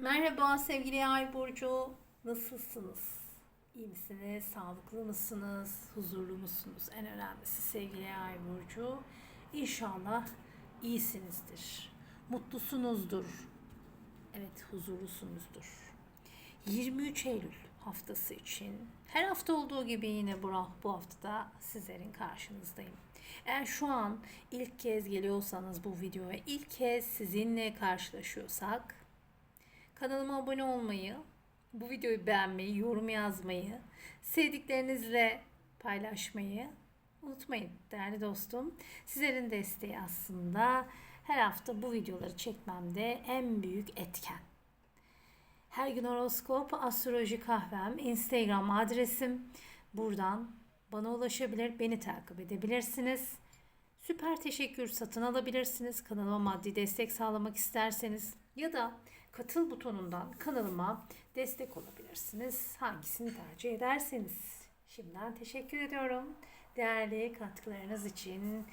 Merhaba sevgili Yay Burcu. Nasılsınız? İyi misiniz? Sağlıklı mısınız? Huzurlu musunuz? En önemlisi sevgili Yay Burcu. İnşallah iyisinizdir. Mutlusunuzdur. Evet huzurlusunuzdur. 23 Eylül haftası için her hafta olduğu gibi yine bu, bu haftada sizlerin karşınızdayım. Eğer şu an ilk kez geliyorsanız bu videoya ilk kez sizinle karşılaşıyorsak Kanalıma abone olmayı, bu videoyu beğenmeyi, yorum yazmayı, sevdiklerinizle paylaşmayı unutmayın değerli dostum. Sizlerin desteği aslında her hafta bu videoları çekmemde en büyük etken. Her gün horoskop, astroloji kahvem, Instagram adresim. Buradan bana ulaşabilir, beni takip edebilirsiniz. Süper teşekkür satın alabilirsiniz. Kanalıma maddi destek sağlamak isterseniz ya da katıl butonundan kanalıma destek olabilirsiniz. Hangisini tercih ederseniz. Şimdiden teşekkür ediyorum. Değerli katkılarınız için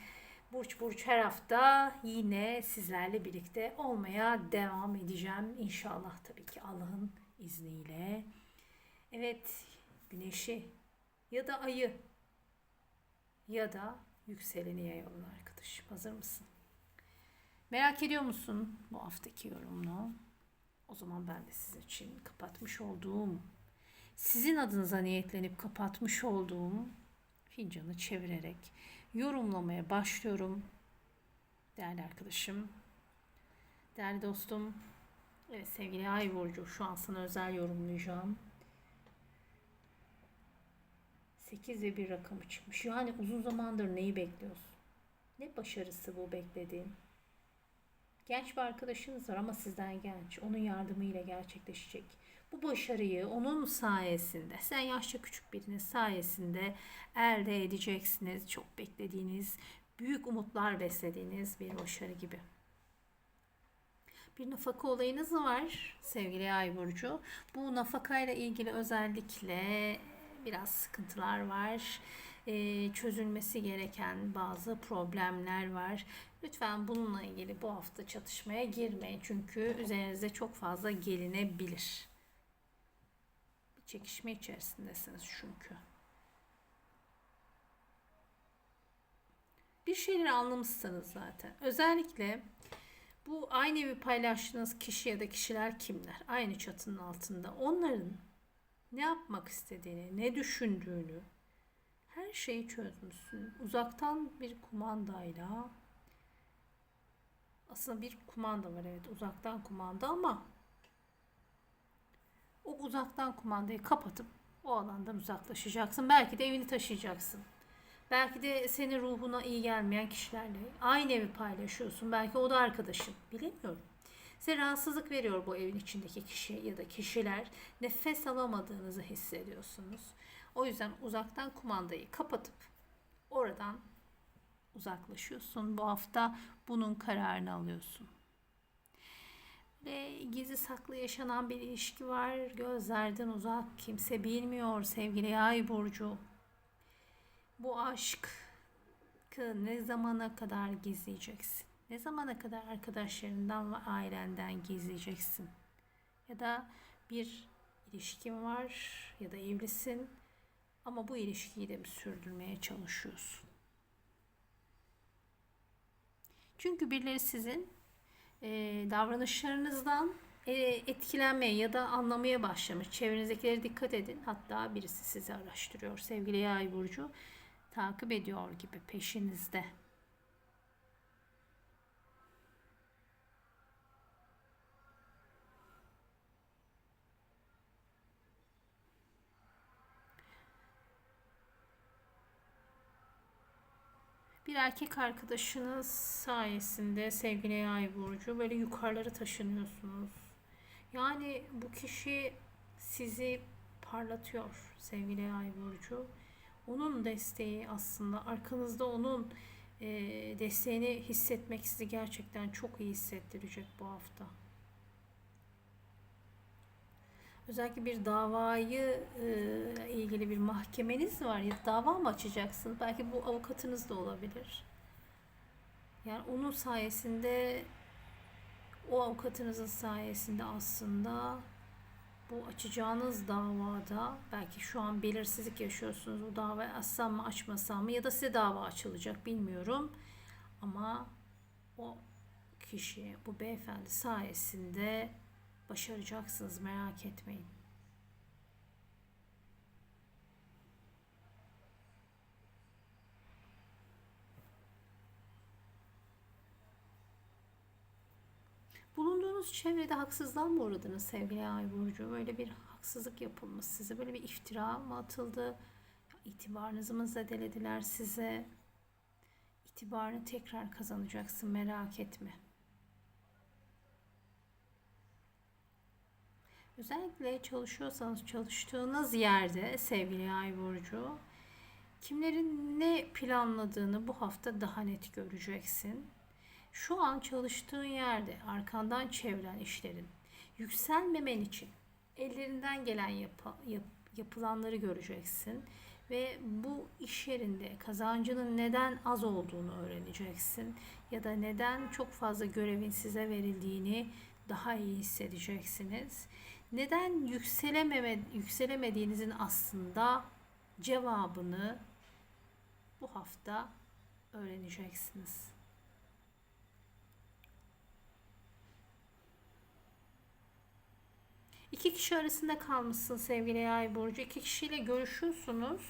Burç Burç her hafta yine sizlerle birlikte olmaya devam edeceğim. İnşallah tabii ki Allah'ın izniyle. Evet, güneşi ya da ayı ya da yükseleni yay olan arkadaşım. Hazır mısın? Merak ediyor musun bu haftaki yorumunu? O zaman ben de sizin için kapatmış olduğum, sizin adınıza niyetlenip kapatmış olduğum fincanı çevirerek yorumlamaya başlıyorum. Değerli arkadaşım, değerli dostum, evet sevgili Ay Burcu şu an sana özel yorumlayacağım. 8 ve bir rakamı çıkmış. Yani uzun zamandır neyi bekliyorsun? Ne başarısı bu beklediğin? Genç bir arkadaşınız var ama sizden genç. Onun yardımıyla gerçekleşecek. Bu başarıyı onun sayesinde, sen yaşça küçük birinin sayesinde elde edeceksiniz. Çok beklediğiniz, büyük umutlar beslediğiniz bir başarı gibi. Bir nafaka olayınız var sevgili Ay Burcu. Bu nafakayla ilgili özellikle biraz sıkıntılar var. Ee, çözülmesi gereken bazı problemler var. Lütfen bununla ilgili bu hafta çatışmaya girmeyin. Çünkü üzerinize çok fazla gelinebilir. Bir çekişme içerisindesiniz çünkü. Bir şeyleri anlamışsınız zaten. Özellikle bu aynı evi paylaştığınız kişi ya da kişiler kimler? Aynı çatının altında. Onların ne yapmak istediğini, ne düşündüğünü her şeyi çözmüşsün. Uzaktan bir kumandayla aslında bir kumanda var evet uzaktan kumanda ama o uzaktan kumandayı kapatıp o alandan uzaklaşacaksın. Belki de evini taşıyacaksın. Belki de senin ruhuna iyi gelmeyen kişilerle aynı evi paylaşıyorsun. Belki o da arkadaşın. Bilemiyorum. Size rahatsızlık veriyor bu evin içindeki kişi ya da kişiler. Nefes alamadığınızı hissediyorsunuz. O yüzden uzaktan kumandayı kapatıp oradan uzaklaşıyorsun. Bu hafta bunun kararını alıyorsun. Ve gizli saklı yaşanan bir ilişki var. Gözlerden uzak. Kimse bilmiyor sevgili yay burcu. Bu aşk ne zamana kadar gizleyeceksin? Ne zamana kadar arkadaşlarından ve ailenden gizleyeceksin? Ya da bir ilişkin var ya da evlisin ama bu ilişkiyi de mi sürdürmeye çalışıyorsun? Çünkü birileri sizin e, davranışlarınızdan e, etkilenmeye ya da anlamaya başlamış. Çevrenizdekilere dikkat edin. Hatta birisi sizi araştırıyor. Sevgili Yay Burcu takip ediyor gibi peşinizde. Bir erkek arkadaşınız sayesinde sevgili yay burcu böyle yukarıları taşınıyorsunuz. Yani bu kişi sizi parlatıyor sevgili yay burcu. Onun desteği aslında arkanızda onun desteğini hissetmek sizi gerçekten çok iyi hissettirecek bu hafta. Özellikle bir davayı e, ilgili bir mahkemeniz var ya dava mı açacaksınız? Belki bu avukatınız da olabilir. Yani onun sayesinde O avukatınızın sayesinde aslında bu açacağınız davada belki şu an belirsizlik yaşıyorsunuz. Bu davayı açsam mı açmasam mı ya da size dava açılacak bilmiyorum. Ama o kişi bu beyefendi sayesinde başaracaksınız merak etmeyin. Bulunduğunuz çevrede haksızlığa mı uğradınız sevgili Ay Burcu? Böyle bir haksızlık yapılmış size. Böyle bir iftira mı atıldı? İtibarınızı mı zedelediler size? İtibarını tekrar kazanacaksın merak etme. Özellikle çalışıyorsanız çalıştığınız yerde sevgili Ay Burcu kimlerin ne planladığını bu hafta daha net göreceksin. Şu an çalıştığın yerde arkandan çevrilen işlerin yükselmemen için ellerinden gelen yapı, yap, yapılanları göreceksin ve bu iş yerinde kazancının neden az olduğunu öğreneceksin ya da neden çok fazla görevin size verildiğini daha iyi hissedeceksiniz. Neden yükselememe, yükselemediğinizin aslında cevabını bu hafta öğreneceksiniz. İki kişi arasında kalmışsın sevgili yay burcu. İki kişiyle görüşüyorsunuz.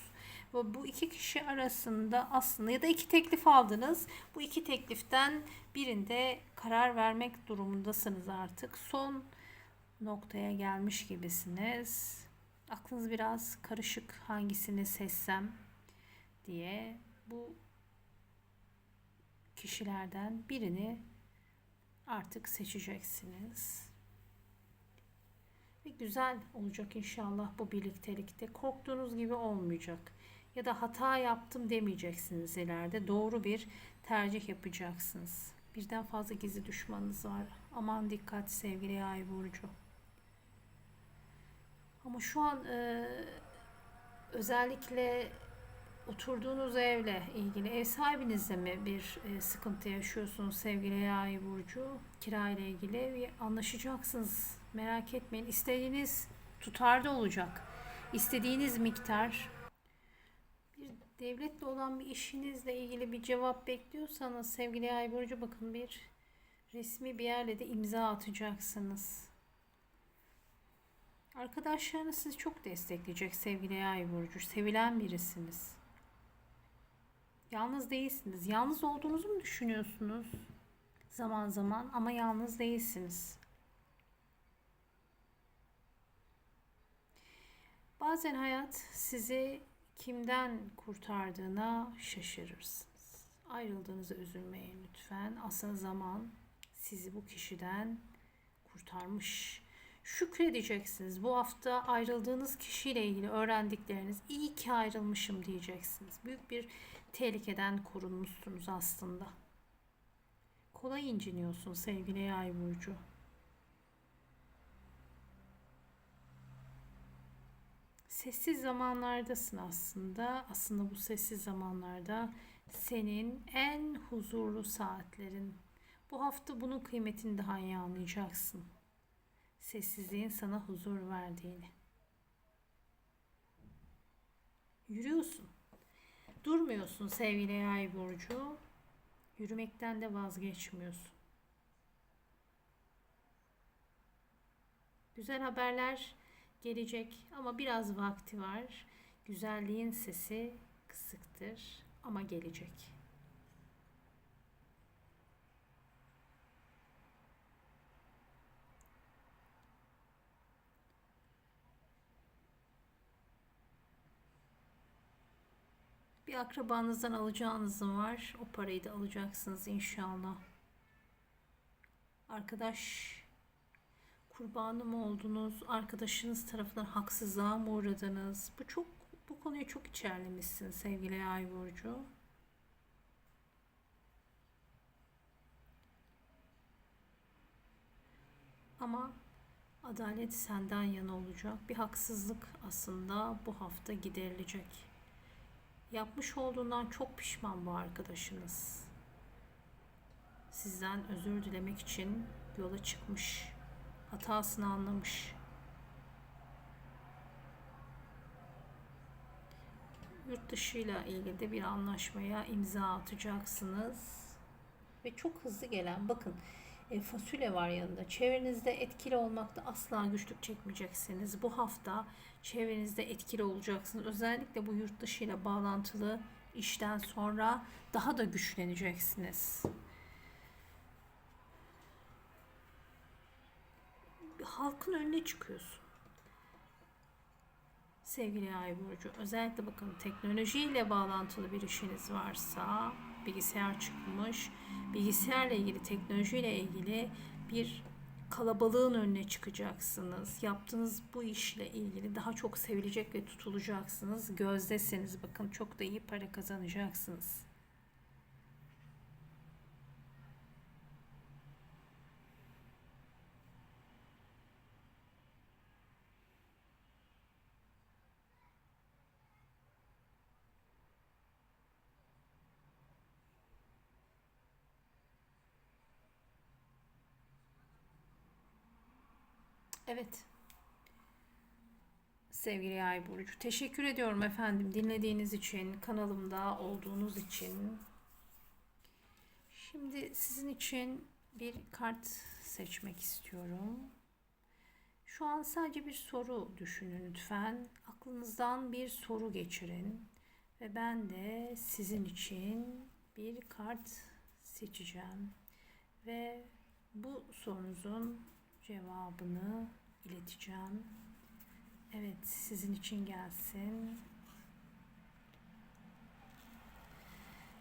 Ve bu iki kişi arasında aslında ya da iki teklif aldınız. Bu iki tekliften birinde karar vermek durumundasınız artık. Son noktaya gelmiş gibisiniz. Aklınız biraz karışık hangisini seçsem diye bu kişilerden birini artık seçeceksiniz. Ve güzel olacak inşallah bu birliktelikte. Korktuğunuz gibi olmayacak. Ya da hata yaptım demeyeceksiniz ileride. Doğru bir tercih yapacaksınız. Birden fazla gizli düşmanınız var. Aman dikkat sevgili yay burcu. Ama şu an e, özellikle oturduğunuz evle ilgili ev sahibinizle mi bir e, sıkıntı yaşıyorsunuz sevgili yay burcu? Kira ile ilgili anlaşacaksınız. Merak etmeyin. İstediğiniz tutarda olacak. İstediğiniz miktar. Bir devletle olan bir işinizle ilgili bir cevap bekliyorsanız sevgili yay burcu bakın bir resmi bir yerle de imza atacaksınız Arkadaşlarınız sizi çok destekleyecek sevgili yay burcu. Sevilen birisiniz. Yalnız değilsiniz. Yalnız olduğunuzu mu düşünüyorsunuz? Zaman zaman ama yalnız değilsiniz. Bazen hayat sizi kimden kurtardığına şaşırırsınız. Ayrıldığınızı üzülmeyin lütfen. Aslında zaman sizi bu kişiden kurtarmış. Şükredeceksiniz. Bu hafta ayrıldığınız kişiyle ilgili öğrendikleriniz iyi ki ayrılmışım diyeceksiniz. Büyük bir tehlikeden korunmuşsunuz aslında. Kolay inciniyorsun sevgili yay burcu. Sessiz zamanlardasın aslında. Aslında bu sessiz zamanlarda senin en huzurlu saatlerin. Bu hafta bunun kıymetini daha iyi anlayacaksın. Sessizliğin sana huzur verdiğini. Yürüyorsun. Durmuyorsun sevgili yay burcu. Yürümekten de vazgeçmiyorsun. Güzel haberler gelecek ama biraz vakti var. Güzelliğin sesi kısıktır ama gelecek. Bir akrabanızdan alacağınız var. O parayı da alacaksınız inşallah. Arkadaş kurbanı mı oldunuz? Arkadaşınız tarafından haksızlığa mı uğradınız? Bu çok bu konuyu çok içerlemişsin sevgili Ay Burcu. Ama adalet senden yana olacak. Bir haksızlık aslında bu hafta giderilecek. Yapmış olduğundan çok pişman bu arkadaşınız. Sizden özür dilemek için yola çıkmış. Hatasını anlamış. Yurt dışıyla ilgili de bir anlaşmaya imza atacaksınız. Ve çok hızlı gelen bakın fasulye var yanında. Çevrenizde etkili olmakta asla güçlük çekmeyeceksiniz. Bu hafta çevrenizde etkili olacaksınız. Özellikle bu yurt dışı ile bağlantılı işten sonra daha da güçleneceksiniz. Halkın önüne çıkıyorsun. Sevgili Yay burcu, özellikle bakın teknolojiyle bağlantılı bir işiniz varsa bilgisayar çıkmış. Bilgisayarla ilgili, teknolojiyle ilgili bir kalabalığın önüne çıkacaksınız. Yaptığınız bu işle ilgili daha çok sevilecek ve tutulacaksınız. Gözdesiniz. Bakın çok da iyi para kazanacaksınız. Evet. Sevgili Yay burcu, teşekkür ediyorum efendim dinlediğiniz için, kanalımda olduğunuz için. Şimdi sizin için bir kart seçmek istiyorum. Şu an sadece bir soru düşünün lütfen. Aklınızdan bir soru geçirin ve ben de sizin için bir kart seçeceğim ve bu sorunuzun cevabını ileteceğim. Evet, sizin için gelsin.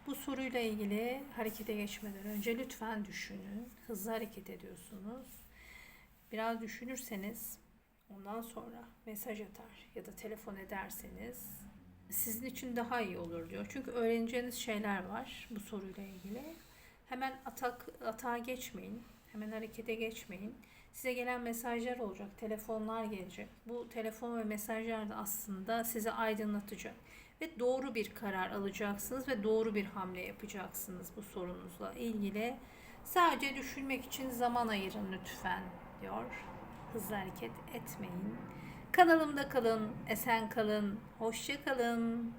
Bu soruyla ilgili harekete geçmeden önce lütfen düşünün. Hızlı hareket ediyorsunuz. Biraz düşünürseniz ondan sonra mesaj atar ya da telefon ederseniz sizin için daha iyi olur diyor. Çünkü öğreneceğiniz şeyler var bu soruyla ilgili. Hemen atak atağa geçmeyin. Hemen harekete geçmeyin. Size gelen mesajlar olacak, telefonlar gelecek. Bu telefon ve mesajlar da aslında sizi aydınlatacak ve doğru bir karar alacaksınız ve doğru bir hamle yapacaksınız bu sorunuzla ilgili. Sadece düşünmek için zaman ayırın lütfen diyor. Hızlı hareket etmeyin. Kanalımda kalın, esen kalın, hoşça kalın.